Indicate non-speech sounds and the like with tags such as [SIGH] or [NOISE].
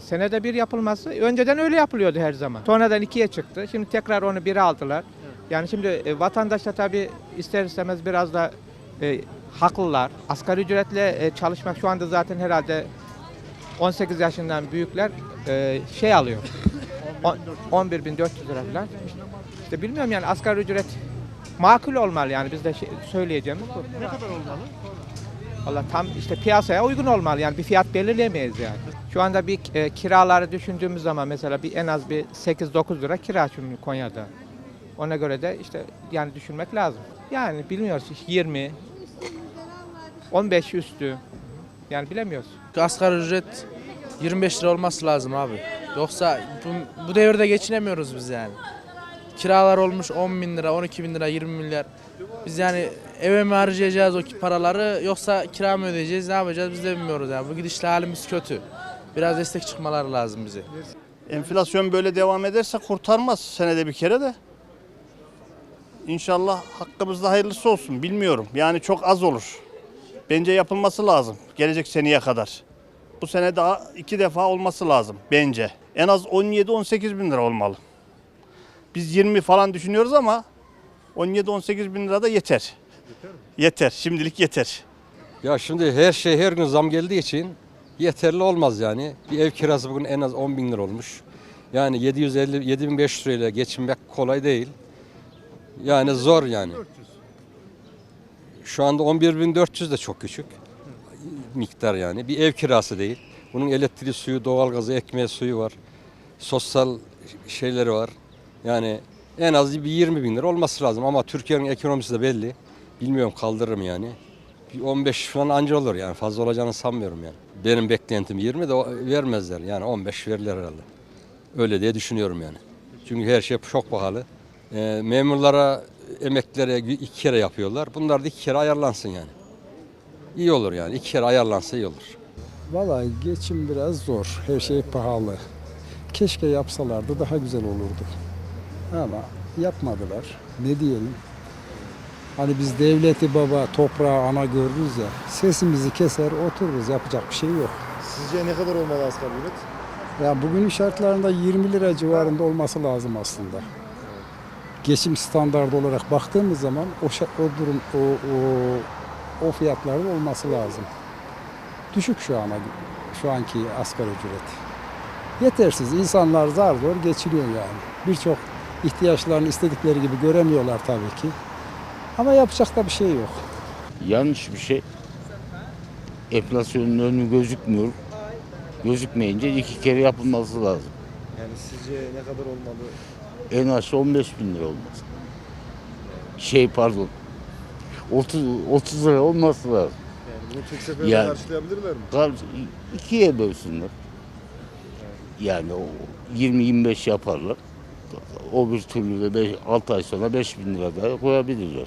Senede bir yapılması önceden öyle yapılıyordu her zaman. Sonradan ikiye çıktı. Şimdi tekrar onu bire aldılar. Yani şimdi e, vatandaş da tabii ister istemez biraz da e, haklılar. Asgari ücretle e, çalışmak şu anda zaten herhalde 18 yaşından büyükler e, şey alıyor. [LAUGHS] On- 11.400 lira falan. İşte bilmiyorum yani asgari ücret makul olmalı yani biz de şey, söyleyeceğimiz bu. Ne kadar olmalı? Valla tam işte piyasaya uygun olmalı yani bir fiyat belirleyemeyiz yani. Şu anda bir e, kiraları düşündüğümüz zaman mesela bir en az bir 8-9 lira kira şimdi Konya'da. Ona göre de işte yani düşünmek lazım. Yani bilmiyoruz işte 20, 15 üstü yani bilemiyoruz. Asgari ücret 25 lira olması lazım abi. Yoksa bu, bu devirde geçinemiyoruz biz yani. Kiralar olmuş 10 bin lira, 12 bin lira, 20 milyar. Biz yani eve mi harcayacağız o paraları yoksa kira mı ödeyeceğiz ne yapacağız biz de bilmiyoruz yani. Bu gidişle halimiz kötü. Biraz destek çıkmaları lazım bize. Enflasyon böyle devam ederse kurtarmaz senede bir kere de. İnşallah hakkımızda hayırlısı olsun. Bilmiyorum. Yani çok az olur. Bence yapılması lazım gelecek seneye kadar. Bu sene daha iki defa olması lazım bence. En az 17-18 bin lira olmalı. Biz 20 falan düşünüyoruz ama 17-18 bin lira da yeter. Yeter. Şimdilik yeter. Ya şimdi her şey her gün zam geldiği için yeterli olmaz yani. Bir ev kirası bugün en az 10 bin lira olmuş. Yani 750 7500 lirayla geçinmek kolay değil. Yani zor yani. Şu anda 11400 de çok küçük miktar yani. Bir ev kirası değil. Bunun elektriği, suyu, doğalgazı, ekmeği, suyu var. Sosyal şeyleri var. Yani en az bir 20 bin lira olması lazım ama Türkiye'nin ekonomisi de belli. Bilmiyorum kaldırır mı yani. Bir 15 falan anca olur yani fazla olacağını sanmıyorum yani. Benim beklentim 20 de vermezler yani 15 verirler herhalde. Öyle diye düşünüyorum yani. Çünkü her şey çok pahalı. Ee, memurlara, emeklilere iki kere yapıyorlar. Bunlar da iki kere ayarlansın yani. İyi olur yani. iki kere ayarlansa iyi olur. Vallahi geçim biraz zor. Her şey pahalı. Keşke yapsalardı daha güzel olurdu. Ama yapmadılar. Ne diyelim? Hani biz devleti baba, toprağı ana görürüz ya. Sesimizi keser otururuz. Yapacak bir şey yok. Sizce ne kadar olmalı asgari ücret? Ya bugünün şartlarında 20 lira civarında olması lazım aslında. Geçim standardı olarak baktığımız zaman o, şa- o durum o, o, o fiyatlarda olması lazım. Düşük şu ana şu anki asgari ücret. Yetersiz. İnsanlar zar zor geçiriyor yani. Birçok ihtiyaçlarını istedikleri gibi göremiyorlar tabii ki. Ama yapacak da bir şey yok. yanlış bir şey. Enflasyonun önü gözükmüyor. Gözükmeyince iki kere yapılması lazım. Yani sizce ne kadar olmalı? En aşağı 15 bin lira olması. Şey pardon. 30, 30 lira olması lazım. Yani bunu tek seferde Yani- karşılayabilirler mi? Kar- ikiye bölsünler. Yani o 20-25 yaparlar. O bir türlü de 6 ay sonra 5 bin lira daha koyabilirler.